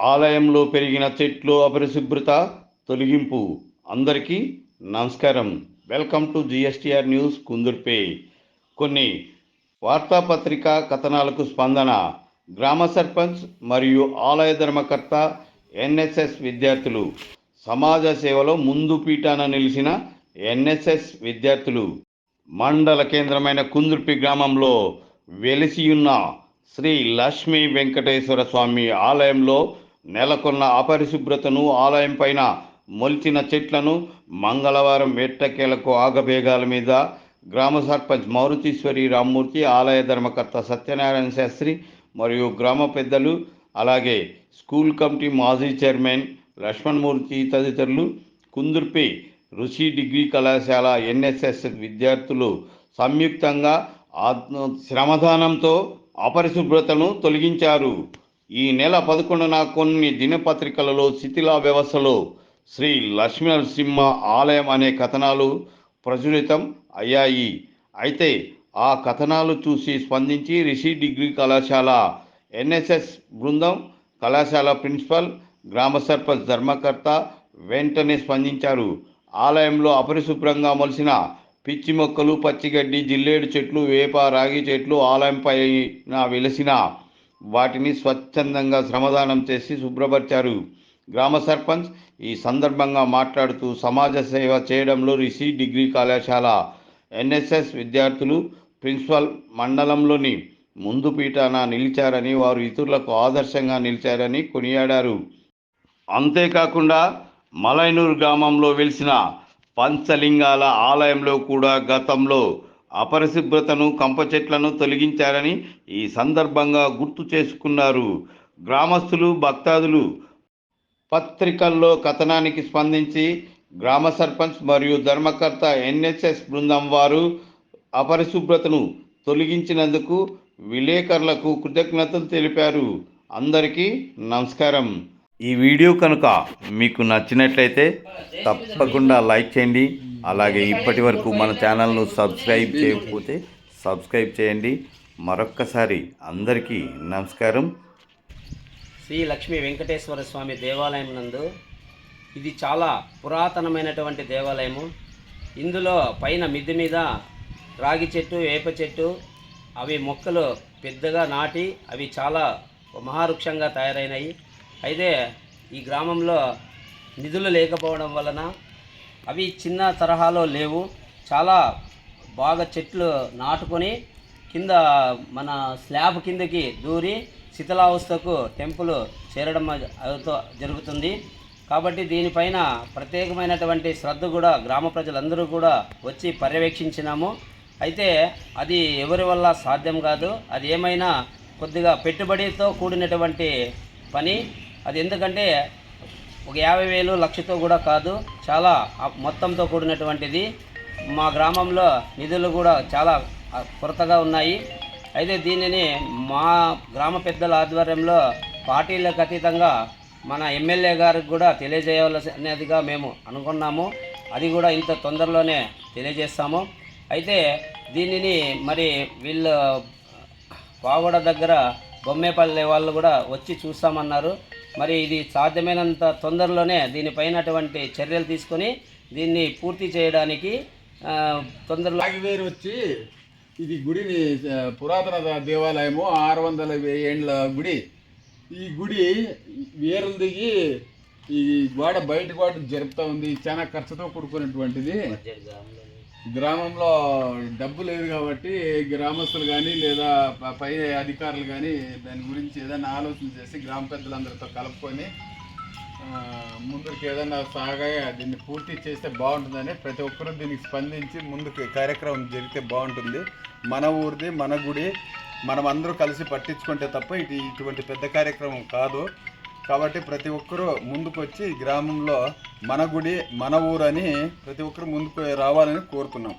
ఆలయంలో పెరిగిన చెట్లు అపరిశుభ్రత తొలగింపు. అందరికీ నమస్కారం. Welcome to GSTR news Kundurpi. కొన్ని వార్తాపత్రిక కథనాలకు స్పందన. గ్రామ సర్పంచ్ మరియు ఆలయ ధర్మకర్త ఎన్ఎస్ఎస్ విద్యార్థులు. సమాజ సేవలో ముందు పీఠాన నిలిచిన ఎన్ఎస్ఎస్ విద్యార్థులు. మండల కేంద్రమైన కుందుర్పి గ్రామంలో వెలిసియున్న శ్రీ లక్ష్మీ వెంకటేశ్వర స్వామి ఆలయంలో నెలకొన్న అపరిశుభ్రతను ఆలయం పైన మొలిచిన చెట్లను మంగళవారం ఎట్టకేలకు ఆగబేగాల మీద గ్రామ సర్పంచ్ మారుతీశ్వరి రామ్మూర్తి ఆలయ ధర్మకర్త సత్యనారాయణ శాస్త్రి మరియు గ్రామ పెద్దలు అలాగే స్కూల్ కమిటీ మాజీ చైర్మన్ లక్ష్మణ్మూర్తి తదితరులు కుందుర్పి ఋషి డిగ్రీ కళాశాల ఎన్ఎస్ఎస్ విద్యార్థులు సంయుక్తంగా ఆత్మ శ్రమదానంతో అపరిశుభ్రతను తొలగించారు. ఈ నెల పదకొండున కొన్ని దినపత్రికలలో శిథిలా వ్యవస్థలో శ్రీ లక్ష్మీనరసింహ ఆలయం అనే కథనాలు ప్రచురితం అయ్యాయి. అయితే ఆ కథనాలు చూసి స్పందించి రిషి డిగ్రీ కళాశాల ఎన్ఎస్ఎస్ బృందం కళాశాల ప్రిన్సిపల్ గ్రామ సర్పంచ్ ధర్మకర్త వెంటనే స్పందించారు. ఆలయంలో అపరిశుభ్రంగా మొలిసిన పిచ్చి మొక్కలు పచ్చిగడ్డి జిల్లేడు చెట్లు వేప రాగి చెట్లు ఆలయంపై వెలిసిన వాటిని స్వచ్ఛందంగా శ్రమదానం చేసి శుభ్రపరిచారు. గ్రామ సర్పంచ్ ఈ సందర్భంగా మాట్లాడుతూ సమాజ సేవ చేయడంలో రిషి డిగ్రీ కళాశాల ఎన్ఎస్ఎస్ విద్యార్థులు ప్రిన్సిపల్ మండలంలోని ముందు పీఠాన నిలిచారని వారు ఇతరులకు ఆదర్శంగా నిలిచారని కొనియాడారు. అంతేకాకుండా మలైనూరు గ్రామంలో వెలిసిన పంచలింగాల ఆలయంలో కూడా గతంలో అపరిశుభ్రతను కంప చెట్లను తొలగించారని ఈ సందర్భంగా గుర్తు చేసుకున్నారు. గ్రామస్తులు భక్తాదులు పత్రికల్లో కథనానికి స్పందించి గ్రామ సర్పంచ్ మరియు ధర్మకర్త ఎన్ఎస్ఎస్ బృందం వారు అపరిశుభ్రతను తొలగించినందుకు విలేకరులకు కృతజ్ఞతలు తెలిపారు. అందరికీ నమస్కారం. ఈ వీడియో కనుక మీకు నచ్చినట్లయితే తప్పకుండా లైక్ చేయండి. అలాగే ఇప్పటి వరకు మన ఛానల్ను సబ్స్క్రైబ్ చేయకపోతే సబ్స్క్రైబ్ చేయండి. మరొక్కసారి అందరికీ నమస్కారం. శ్రీ లక్ష్మీ వెంకటేశ్వర స్వామి దేవాలయం నందు ఇది చాలా పురాతనమైనటువంటి దేవాలయము. ఇందులో పైన మిద్దె మీద రాగి చెట్టు వేప చెట్టు అవి మొక్కలు పెద్దగా నాటి అవి చాలా మహావృక్షంగా తయారైనాయి. అయితే ఈ గ్రామంలో నిధులు లేకపోవడం వలన అవి చిన్న తరహాలో లేవు. చాలా బాగా చెట్లు నాటుకొని కింద మన స్లాబ్ కిందకి దూరి శిథిలావస్థకు టెంపుల్ చేరడం జరుగుతుంది. కాబట్టి దీనిపైన ప్రత్యేకమైనటువంటి శ్రద్ధ కూడా గ్రామ ప్రజలందరూ కూడా వచ్చి పర్యవేక్షించినాము. అయితే అది ఎవరి వల్ల సాధ్యం కాదు. అది ఏమైనా కొద్దిగా పెట్టుబడితో కూడినటువంటి పని. అది ఎందుకంటే ఒక యాభై వేలు లక్షతో కూడా కాదు చాలా మొత్తంతో కూడినటువంటిది. మా గ్రామంలో నిధులు కూడా చాలా కొరతగా ఉన్నాయి. అయితే దీనిని మా గ్రామ పెద్దల ఆధ్వర్యంలో పార్టీలకు అతీతంగా మన ఎమ్మెల్యే గారికి కూడా తెలియజేయవలసినదిగా మేము అనుకున్నాము. అది కూడా ఇంత తొందరలోనే తెలియజేస్తాము. అయితే దీనిని మరి వీళ్ళు పావడ దగ్గర బొమ్మేపల్లి వాళ్ళు కూడా వచ్చి చూస్తామన్నారు. మరి ఇది సాధ్యమైనంత తొందరలోనే దీనిపైనటువంటి చర్యలు తీసుకొని దీన్ని పూర్తి చేయడానికి తొందరలో రాగివేరు వచ్చి ఇది గుడిని పురాతన దేవాలయము ఆరు వందల ఏండ్ల గుడి. ఈ గుడి వేరులు దిగి ఈ గోడ బయట గోడ జరుపుతా ఉంది. చాలా ఖర్చుతో కూడుకున్నటువంటిది. గ్రామంలో డబ్బు లేదు కాబట్టి గ్రామస్తులు కానీ లేదా పై అధికారులు కానీ దాని గురించి ఏదైనా ఆలోచన చేసి గ్రామ పెద్దలందరితో కలుపుకొని ముందుకు ఏదైనా సాగా దీన్ని పూర్తి చేస్తే బాగుంటుందని ప్రతి ఒక్కరూ దీనికి స్పందించి ముందుకు కార్యక్రమం జరిగితే బాగుంటుంది. మన ఊరిది మన గుడి మనం అందరూ కలిసి పట్టించుకుంటే తప్ప ఇది ఇటువంటి పెద్ద కార్యక్రమం కాదు. కాబట్టి ప్రతి ఒక్కరూ ముందుకు వచ్చి గ్రామంలో మన గుడి మన ఊరు అని ప్రతి ఒక్కరు ముందుకు రావాలని కోరుతున్నాం.